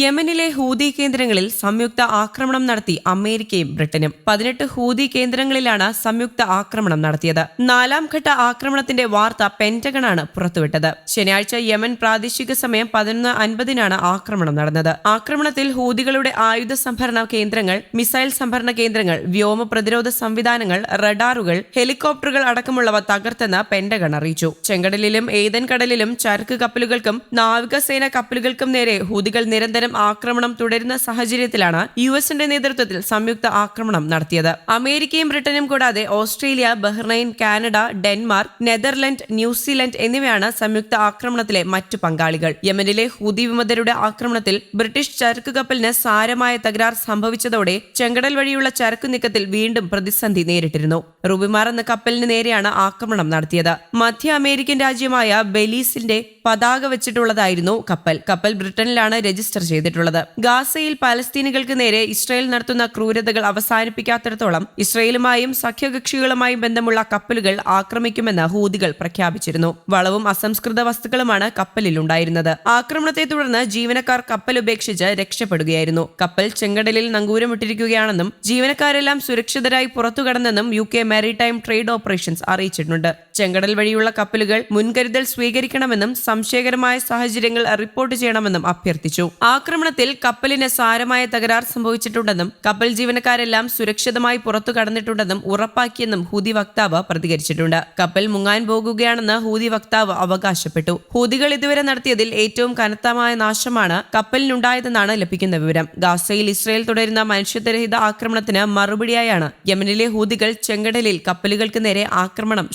യമനിലെ ഹൂതി കേന്ദ്രങ്ങളിൽ സംയുക്ത ആക്രമണം നടത്തി അമേരിക്കയും ബ്രിട്ടനും. പതിനെട്ട് ഹൂതി കേന്ദ്രങ്ങളിലാണ് സംയുക്ത ആക്രമണം നടത്തിയത്. നാലാം ഘട്ട ആക്രമണത്തിന്റെ വാർത്ത പെന്റഗണാണ് പുറത്തുവിട്ടത്. ശനിയാഴ്ച യമൻ പ്രാദേശിക സമയം പതിനൊന്ന് അൻപതിനാണ് ആക്രമണം നടന്നത്. ആക്രമണത്തിൽ ഹൂതികളുടെ ആയുധ സംഭരണ കേന്ദ്രങ്ങൾ മിസൈൽ സംഭരണ കേന്ദ്രങ്ങൾ വ്യോമ പ്രതിരോധ സംവിധാനങ്ങൾ റഡാറുകൾ ഹെലികോപ്റ്ററുകൾ അടക്കമുള്ളവ തകർത്തെന്ന് പെന്റഗൺ അറിയിച്ചു. ചെങ്കടലിലും ഏതൻ കടലിലും ചരക്ക് കപ്പലുകൾക്കും നാവികസേന കപ്പലുകൾക്കും നേരെ ഹൂതികൾ നിരന്തരം ആക്രമണം തുടരുന്ന സാഹചര്യത്തിലാണ് യു എസിന്റെ നേതൃത്വത്തിൽ സംയുക്ത ആക്രമണം നടത്തിയത്. അമേരിക്കയും ബ്രിട്ടനും കൂടാതെ Australia Bahrain Canada Denmark Netherland New Zealand എന്നിവയാണ് സംയുക്ത ആക്രമണത്തിലെ മറ്റു പങ്കാളികൾ. യമനിലെ ഹൂതി വിമതരുടെ ആക്രമണത്തിൽ ബ്രിട്ടീഷ് ചരക്ക് കപ്പലിന് സാരമായ തകരാർ സംഭവിച്ചതോടെ ചെങ്കടൽ വഴിയുള്ള ചരക്കു നീക്കത്തിൽ വീണ്ടും പ്രതിസന്ധി നേരിട്ടിരുന്നു. റുബിമാർ എന്ന കപ്പലിന് നേരെയാണ് ആക്രമണം നടത്തിയത്. മധ്യ അമേരിക്കൻ രാജ്യമായ ബെലീസിന്റെ പതാക വെച്ചിട്ടുള്ളതായിരുന്നു കപ്പൽ. കപ്പൽ ബ്രിട്ടനിലാണ് രജിസ്റ്റർ ചെയ്തിട്ടുള്ളത്. ഗാസയിൽ പലസ്തീനികൾക്ക് നേരെ ഇസ്രായേൽ നടത്തുന്ന ക്രൂരതകൾ അവസാനിപ്പിക്കാത്തിടത്തോളം ഇസ്രായേലുമായും സഖ്യകക്ഷികളുമായും ബന്ധമുള്ള കപ്പലുകൾ ആക്രമിക്കുമെന്ന് ഹൂതികൾ പ്രഖ്യാപിച്ചിരുന്നു. വളവും അസംസ്കൃത വസ്തുക്കളുമാണ് കപ്പലിലുണ്ടായിരുന്നത്. ആക്രമണത്തെ തുടർന്ന് ജീവനക്കാർ കപ്പൽ ഉപേക്ഷിച്ച് രക്ഷപ്പെടുകയായിരുന്നു. കപ്പൽ ചെങ്കടലിൽ നങ്കൂരമിട്ടിരിക്കുകയാണെന്നും ജീവനക്കാരെല്ലാം സുരക്ഷിതരായി പുറത്തുകടന്നെന്നും U K Maritime Trade Operations അറിയിച്ചിട്ടുണ്ട്. ചെങ്കടൽ വഴിയുള്ള കപ്പലുകൾ മുൻകരുതൽ സ്വീകരിക്കണമെന്നും സംശയകരമായ സാഹചര്യങ്ങൾ റിപ്പോർട്ട് ചെയ്യണമെന്നും അഭ്യർത്ഥിച്ചു. ആക്രമണത്തിൽ കപ്പലിന് സാരമായ തകരാർ സംഭവിച്ചിട്ടുണ്ടെന്നും കപ്പൽ ജീവനക്കാരെല്ലാം സുരക്ഷിതമായി പുറത്തു കടന്നിട്ടുണ്ടെന്നും ഉറപ്പാക്കിയെന്നും ഹൂതി വക്താവ് പ്രതികരിച്ചിട്ടുണ്ട്. കപ്പൽ മുങ്ങാൻ പോകുകയാണെന്ന് ഹൂതി വക്താവ് അവകാശപ്പെട്ടു. ഹൂതികൾ ഇതുവരെ നടത്തിയതിൽ ഏറ്റവും കനത്തമായ നാശമാണ് കപ്പലിനുണ്ടായതെന്നാണ് ലഭിക്കുന്ന വിവരം. ഗാസയിൽ ഇസ്രയേൽ തുടരുന്ന മനുഷ്യത്വരഹിത ആക്രമണത്തിന് മറുപടിയായാണ് യമനിലെ ഹൂതികൾ ചെങ്കടലിൽ കപ്പലുകൾക്ക് നേരെ ആക്രമണം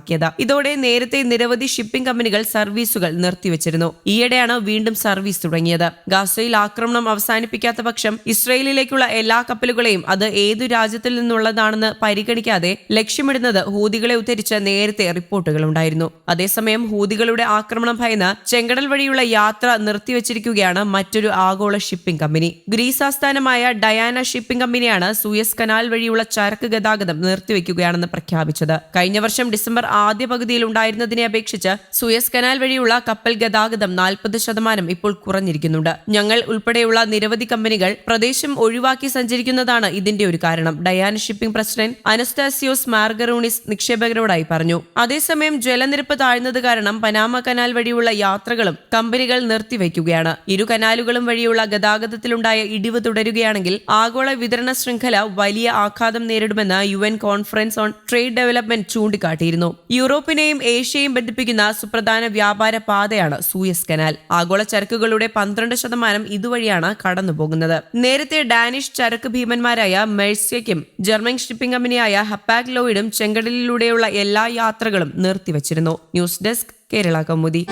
ശക്തമാക്കിയത് ഇതോടെ നേരത്തെ നിരവധി ഷിപ്പിംഗ് കമ്പനികൾ സർവീസുകൾ നിർത്തിവച്ചിരുന്നു. ഈയിടെയാണ് വീണ്ടും സർവീസ് തുടങ്ങിയത്. ഗാസയിൽ ആക്രമണം അവസാനിപ്പിക്കാത്ത പക്ഷം ഇസ്രയേലിലേക്കുള്ള എല്ലാ കപ്പലുകളെയും അത് ഏതു രാജ്യത്തിൽ നിന്നുള്ളതാണെന്ന് പരിഗണിക്കാതെ ലക്ഷ്യമിടുന്നത് ഹൂതികളെ ഉദ്ധരിച്ച് നേരത്തെ റിപ്പോർട്ടുകൾ ഉണ്ടായിരുന്നു. അതേസമയം ഹൂതികളുടെ ആക്രമണം ഭയന്ന് ചെങ്കടൽ വഴിയുള്ള യാത്ര നിർത്തിവച്ചിരിക്കുകയാണ് മറ്റൊരു ആഗോള ഷിപ്പിംഗ് കമ്പനി ഗ്രീസ് ആസ്ഥാനമായ ഡയാന ഷിപ്പിംഗ് കമ്പനിയാണ് സൂയസ് കനാൽ വഴിയുള്ള ചരക്ക് ഗതാഗതം നിർത്തിവെക്കുകയാണെന്ന് പ്രഖ്യാപിച്ചത്. കഴിഞ്ഞ വർഷം ഡിസംബർ ആദ്യ പകുതിയിൽ ഉണ്ടായിരുന്നതിനെ അപേക്ഷിച്ച് സുയസ് കനാൽ വഴിയുള്ള കപ്പൽ ഗതാഗതം നാൽപ്പത് ശതമാനം ഇപ്പോൾ കുറഞ്ഞിരിക്കുന്നുണ്ട്. ഞങ്ങൾ ഉൾപ്പെടെയുള്ള നിരവധി കമ്പനികൾ പ്രദേശം ഒഴിവാക്കി സഞ്ചരിക്കുന്നതാണ് ഇതിന്റെ ഒരു കാരണം Diana Shipping president Anastasios Margaronis നിക്ഷേപകരോടായി പറഞ്ഞു. അതേസമയം ജലനിരപ്പ് താഴ്ന്നത് കാരണം പനാമ കനാൽ വഴിയുള്ള യാത്രകളും കമ്പനികൾ നിർത്തിവെക്കുകയാണ് ഇരു കനാലുകളും വഴിയുള്ള ഗതാഗതത്തിലുണ്ടായ ഇടിവ് തുടരുകയാണെങ്കിൽ ആഗോള വിതരണ ശൃംഖല വലിയ ആഘാതം നേരിടുമെന്ന് U conference on trade development ചൂണ്ടിക്കാട്ടിയിരുന്നു. യൂറോപ്പിനെയും ഏഷ്യയും ബന്ധിപ്പിക്കുന്ന സുപ്രധാന വ്യാപാര പാതയാണ് സൂയസ് കനാൽ. ആഗോള ചരക്കുകളുടെ പന്ത്രണ്ട് ശതമാനം ഇതുവഴിയാണ് കടന്നുപോകുന്നത്. നേരത്തെ ഡാനിഷ് ചരക്ക് ഭീമന്മാരായ മെഴ്സ്യയ്ക്കും ജർമ്മൻ ഷിപ്പിംഗ് കമ്പനിയായ ഹപ്പാക് ലോയിഡും ചെങ്കടലിലൂടെയുള്ള എല്ലാ യാത്രകളും നിർത്തിവച്ചിരുന്നു. News desk Kerala Kaumudi.